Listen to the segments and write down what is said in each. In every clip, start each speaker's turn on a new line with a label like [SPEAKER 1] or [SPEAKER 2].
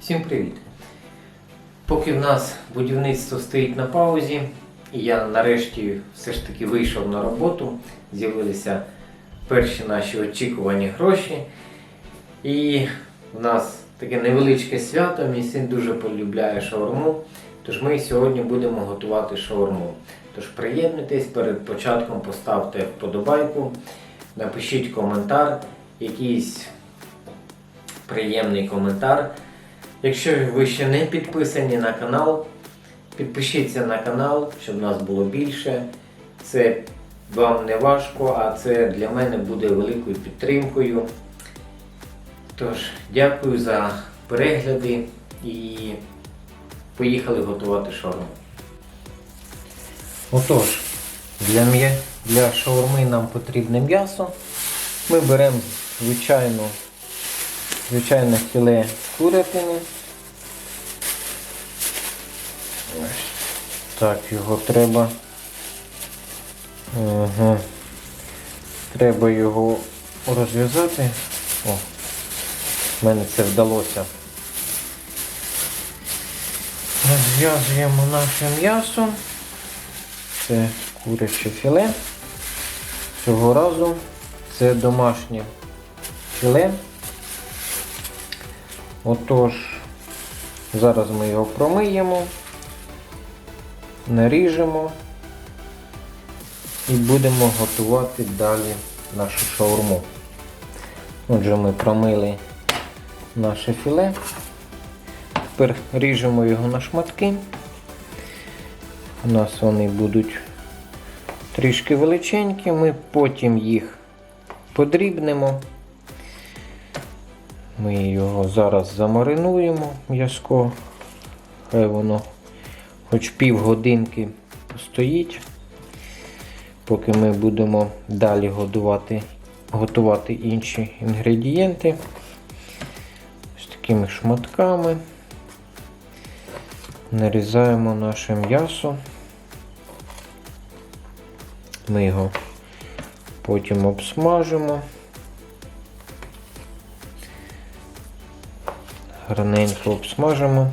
[SPEAKER 1] Всім привіт! Поки в нас будівництво стоїть на паузі, і я нарешті все ж таки вийшов на роботу, з'явилися перші наші очікувані гроші. І в нас таке невеличке свято. Мій син дуже полюбляє шаурму. Тож ми сьогодні будемо готувати шаурму. Тож приєднуйтесь перед початком, поставте вподобайку, напишіть коментар, якийсь приємний коментар. Якщо ви ще не підписані на канал, підпишіться на канал, щоб нас було більше. Це вам не важко, а це для мене буде великою підтримкою. Тож, дякую за перегляди і поїхали готувати шаурму. Отож, для, для шаурми нам потрібне м'ясо. Ми беремо звичайну, звичайне філе курятини. Так, його треба. Угу. Треба його розв'язати. О, в мене це вдалося. Розв'язуємо наше м'ясо. Це куряче філе. Цього разу це домашнє філе. Отож, зараз ми його промиємо, наріжемо і будемо готувати далі нашу шаурму. Отже, ми промили наше філе. Тепер ріжемо його на шматки. У нас вони будуть трішки величенькі, ми потім їх подрібнемо. Ми його зараз замаринуємо м'язко. Хай воно хоч півгодинки постоїть, поки ми будемо далі годувати, готувати інші інгредієнти. З такими шматками. Нарізаємо наше м'ясо. Ми його потім обсмажимо. Гарненько обсмажимо.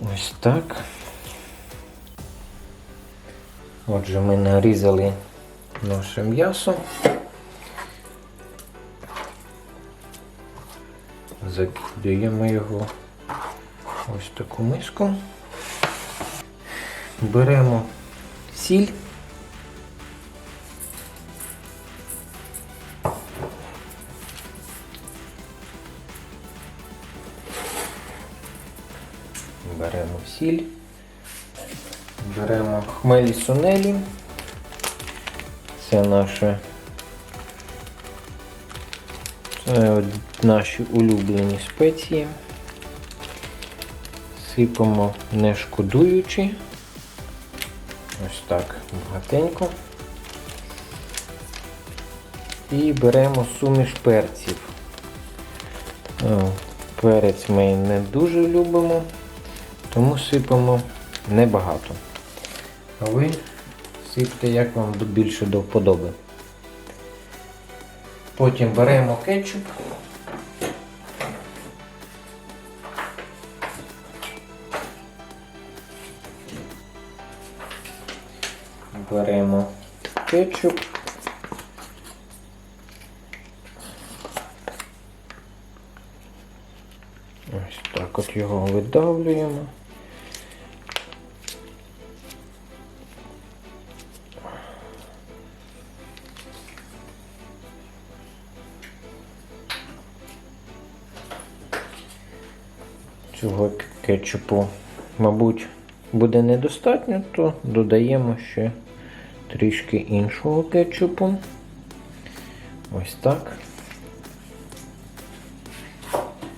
[SPEAKER 1] Ось так. Отже, ми нарізали наше м'ясо. Закидуємо його ось таку миску. Беремо сіль. Хмелі сунелі. Це наше це наші улюблені спеції. Сипемо не шкодуючи. Ось так багатенько. І беремо суміш перців. Перець ми не дуже любимо, тому сипемо небагато. А ви сипте, як вам більше до вподоби. Потім беремо кетчуп. Беремо кетчуп. Ось так от його видавлюємо. Цього кетчупу, мабуть, буде недостатньо, то додаємо ще трішки іншого кетчупу. Ось так.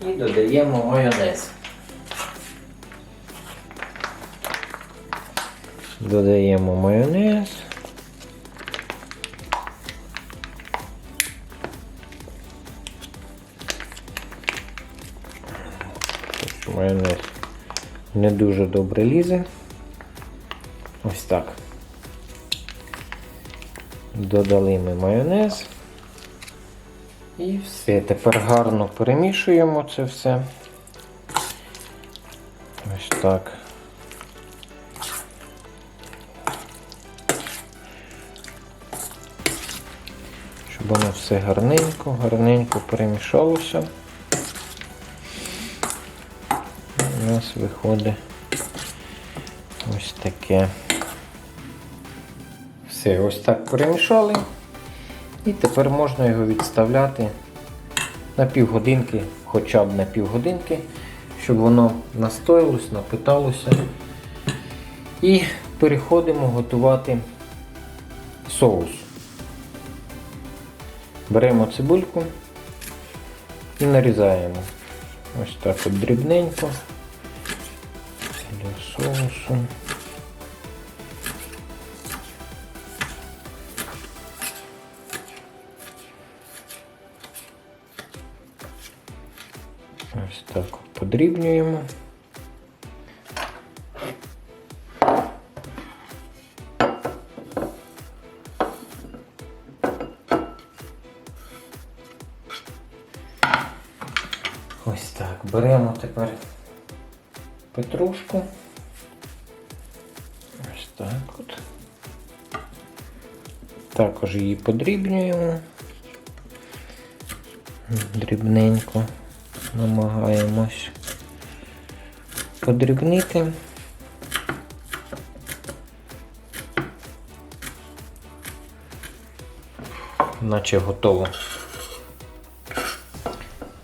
[SPEAKER 1] І додаємо майонез. Додаємо майонез. Не дуже добре лізе. Ось так. Додали ми майонез. І все. Тепер гарно перемішуємо це все. Ось так. Щоб воно все гарненько, гарненько перемішалося. Нас виходить ось таке. Все, ось так перемішали. І тепер можна його відставляти на півгодинки, хоча б на півгодинки, щоб воно настоялось, напиталося. І переходимо готувати соус. Беремо цибульку і нарізаємо. Ось так от дрібненько для соусу. Ось так подрібнюємо. Ось так. Беремо тепер петрушку. Ось так от. Також її подрібнюємо. Дрібненько намагаємось подрібнити. Наче готово.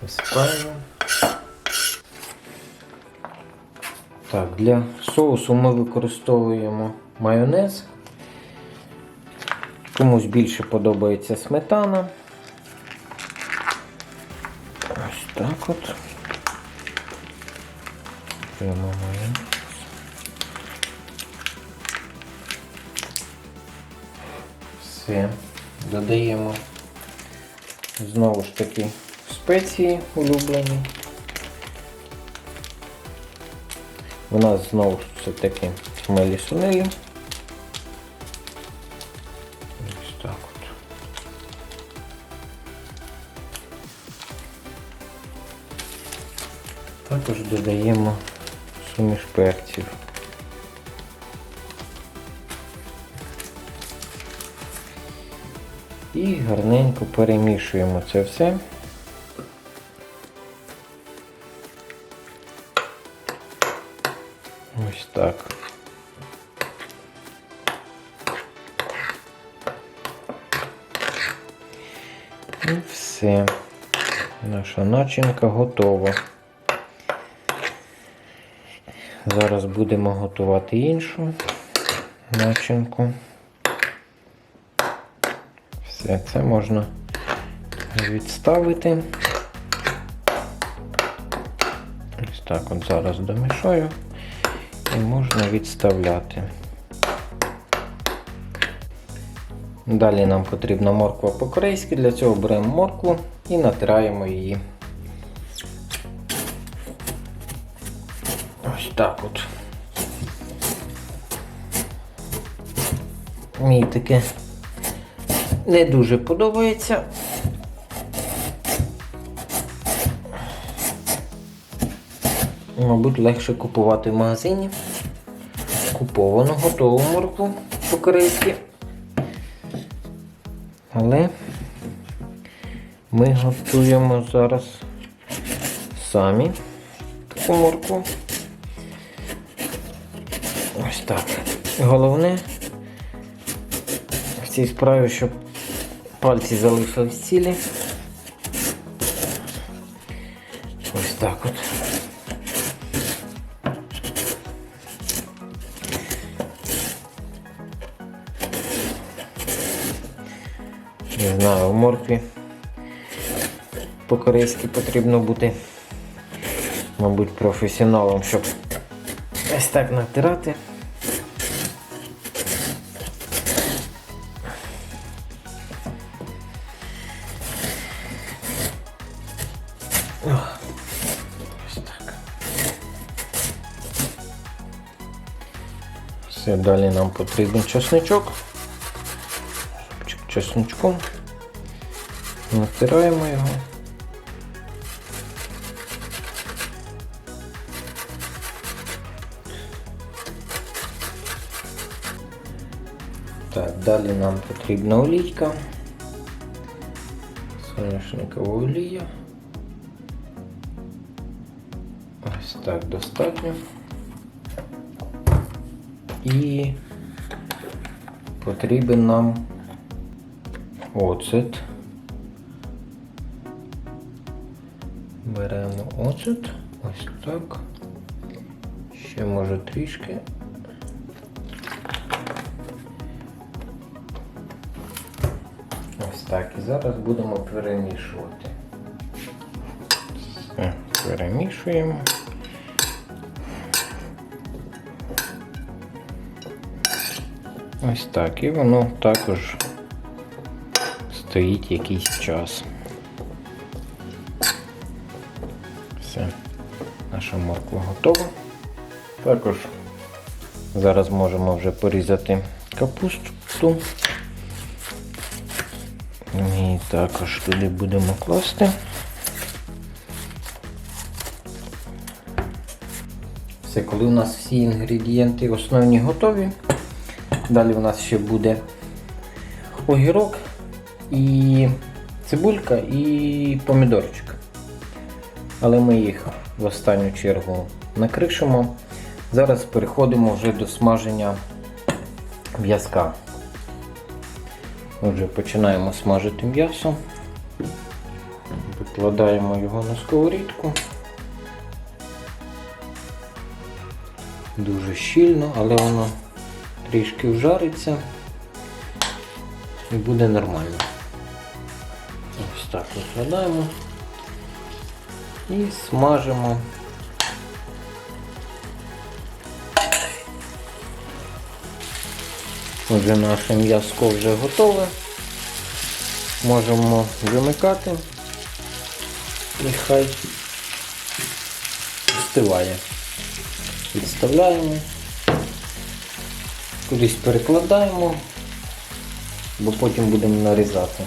[SPEAKER 1] Висипаємо. Так, для соусу ми використовуємо майонез. Комусь більше подобається сметана. Ось так от. Беремо майонез. Все. Додаємо знову ж таки спеції улюблені. У нас знову ж це таки хмелі сунелі. Ось так от. Також додаємо суміш перців. І гарненько перемішуємо це все. Ось так. І все. Наша начинка готова. Зараз будемо готувати іншу начинку. Все це можна відставити. Ось так от зараз домішаю і можна відставляти. Далі нам потрібна морква по-корейськи, для цього беремо моркву і натираємо її. Ось так от. Мені таке не дуже подобається. Мабуть, легше купувати в магазині. Куповану готову моркву по-корейськи. Але ми готуємо зараз самі таку моркву. Ось так. Головне в цій справі, щоб пальці залишились цілі. По-корейськи потрібно бути, мабуть, професіоналом, щоб ось так натирати. Все, далі нам потрібен чесничок. Чик-чик. чесночком. Натираємо його. Далі нам потрібна олійка. Соняшникова олія. Ось так достатньо. І потрібен нам оцет. Беремо оцет. Ось так. Ще може трішки. Так. І зараз будемо перемішувати. Все, перемішуємо. Ось так. І воно також стоїть якийсь час. Все, наша морква готова. Також зараз можемо вже порізати капусту. Також туди будемо класти. Все, коли у нас всі інгредієнти основні готові, далі у нас ще буде огірок і цибулька і помідорчик. Але ми їх в останню чергу накришимо. Зараз переходимо вже до смаження м'язка. Отже, починаємо смажити м'ясо. Викладаємо його на сковорідку. Дуже щільно, але воно трішки вжариться і буде нормально. Ось так викладаємо і смажимо. Отже, наше м'яско вже готове. Можемо вимикати і хай встиває. Відставляємо, кудись перекладаємо, бо потім будемо нарізати.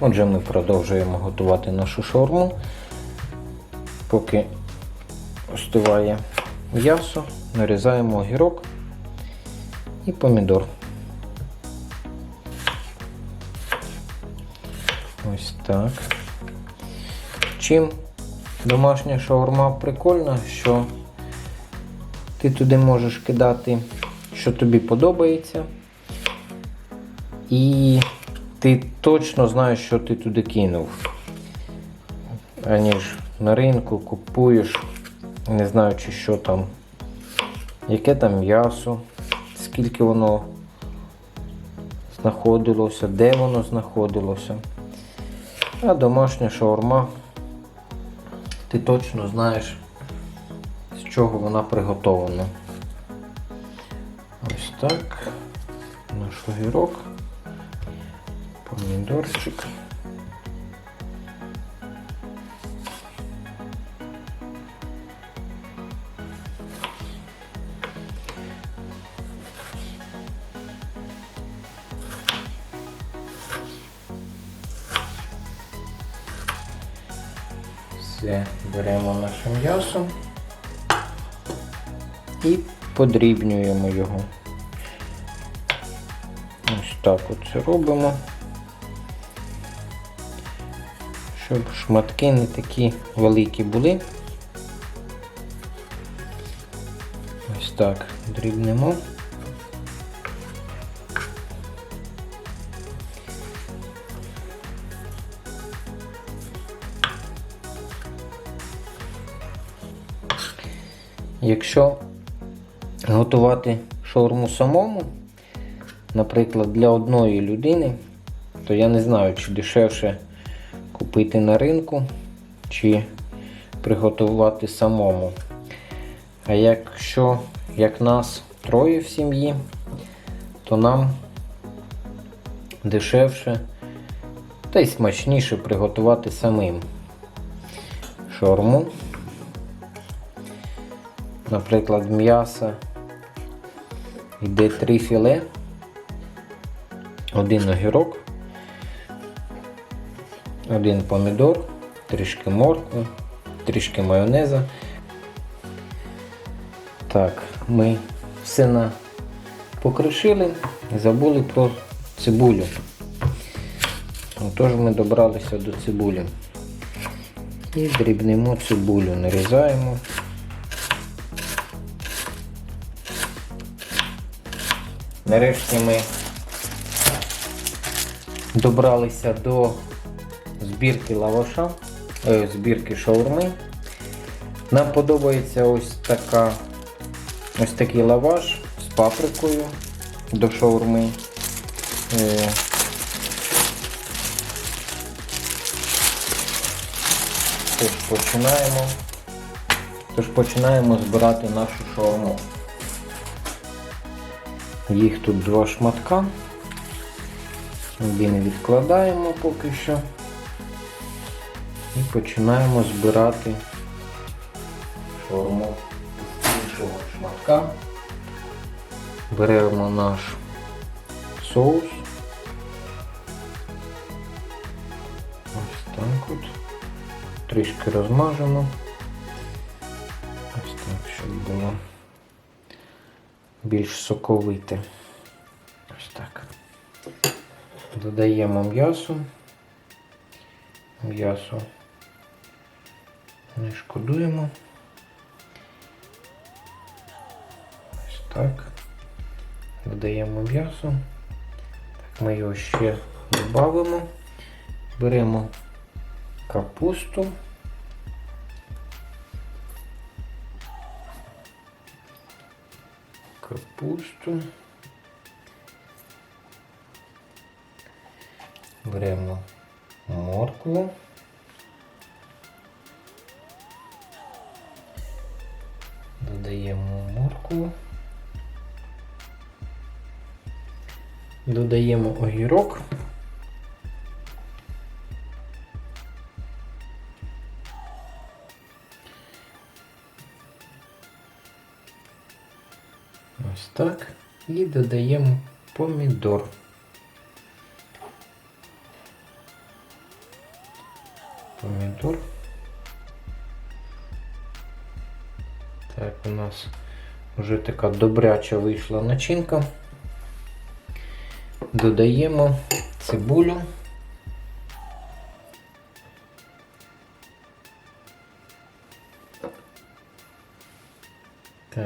[SPEAKER 1] Отже, ми продовжуємо готувати нашу шаурму, поки остиває м'ясо, нарізаємо огірок і помідор. Ось так. Чим домашня шаурма прикольна, що ти туди можеш кидати, що тобі подобається. І ти точно знаєш, що ти туди кинув. Аніж на ринку купуєш, не знаючи, що там, яке там м'ясо, скільки воно знаходилося, де воно знаходилося. А домашня шаурма, ти точно знаєш, з чого вона приготована. Ось так. Наш огірок, помідорчик. Все, беремо наше м'ясо і подрібнюємо його. Ось так от це робимо, щоб шматки не такі великі були. Ось так дрібнемо. Якщо готувати шаурму самому, наприклад, для одної людини, то я не знаю, чи дешевше купити на ринку, чи приготувати самому. А якщо як нас троє в сім'ї, то нам дешевше та й смачніше приготувати самим шаурму. Наприклад, м'яса йде три філе, один огірок, один помідор, трішки моркви, трішки майонеза. Так, ми все на покришили і забули про цибулю. Отож ми добралися до цибулі. І дрібнемо цибулю, нарізаємо. Нарешті ми добралися до збірки лаваша, е, збірки шаурми. Нам подобається ось така ось такий лаваш з паприкою до шаурми. Е, Тож починаємо. Тож починаємо збирати нашу шаурму. Їх тут два шматка. Один відкладаємо поки що. І починаємо збирати з іншого шматка. Беремо наш соус. Ось так от. Трішки розмажемо. Ось так, щоб було більш соковите. Ось так. Додаємо м'ясо. М'ясо не шкодуємо. Ось так. Додаємо м'ясо. Так, ми його ще додамо. Беремо капусту. Капусту. Беремо моркву. Додаємо моркву. Додаємо огірок. Додаємо помідор. Помідор. Так, у нас вже така добряча вийшла начинка. Додаємо цибулю.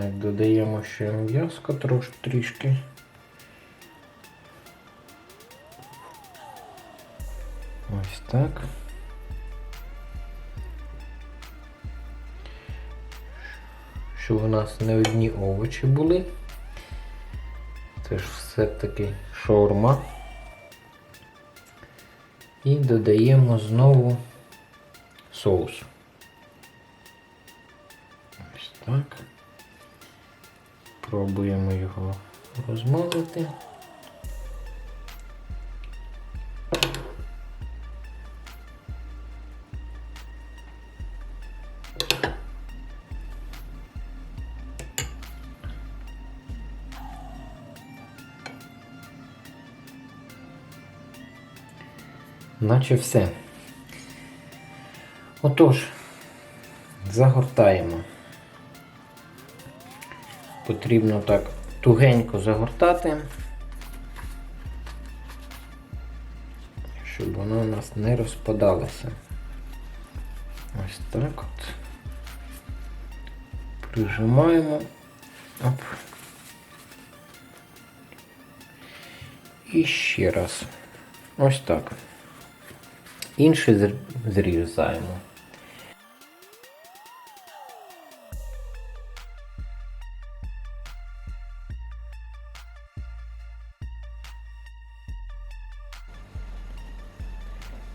[SPEAKER 1] Так, додаємо ще м'яско трош, трішки. Ось так. Щоб у нас не одні овочі були. Це ж все-таки шаурма. І додаємо знову соус. Ось так. Пробуємо його розмазати. Наче все. Отож, загортаємо. Потрібно так тугенько загортати, щоб воно у нас не розпадалося. Ось так от. Прижимаємо. Оп. І ще раз. Ось так. Інший зрізаємо.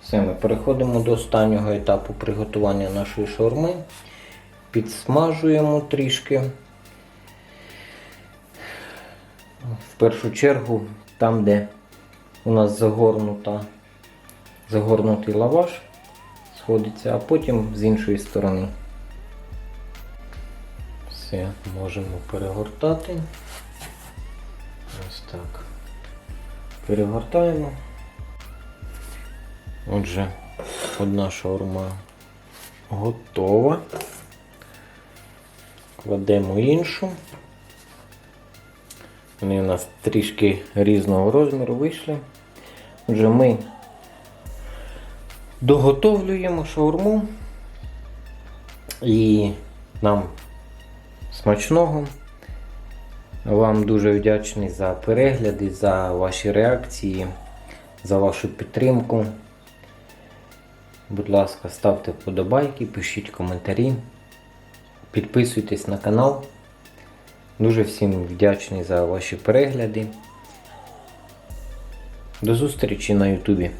[SPEAKER 1] Все, ми переходимо до останнього етапу приготування нашої шаурми. Підсмажуємо трішки. В першу чергу, там, де у нас загорнута, загорнутий лаваш сходиться, а потім з іншої сторони. Все, можемо перегортати. Ось так. Перегортаємо. Отже, одна шаурма готова. Кладемо іншу. Вони у нас трішки різного розміру вийшли. Отже, ми доготовлюємо шаурму і нам смачного. Вам дуже вдячний за перегляди, за ваші реакції, за вашу підтримку. Будь ласка, ставте вподобайки, пишіть коментарі, підписуйтесь на канал. Дуже всім вдячний за ваші перегляди. До зустрічі на Ютубі.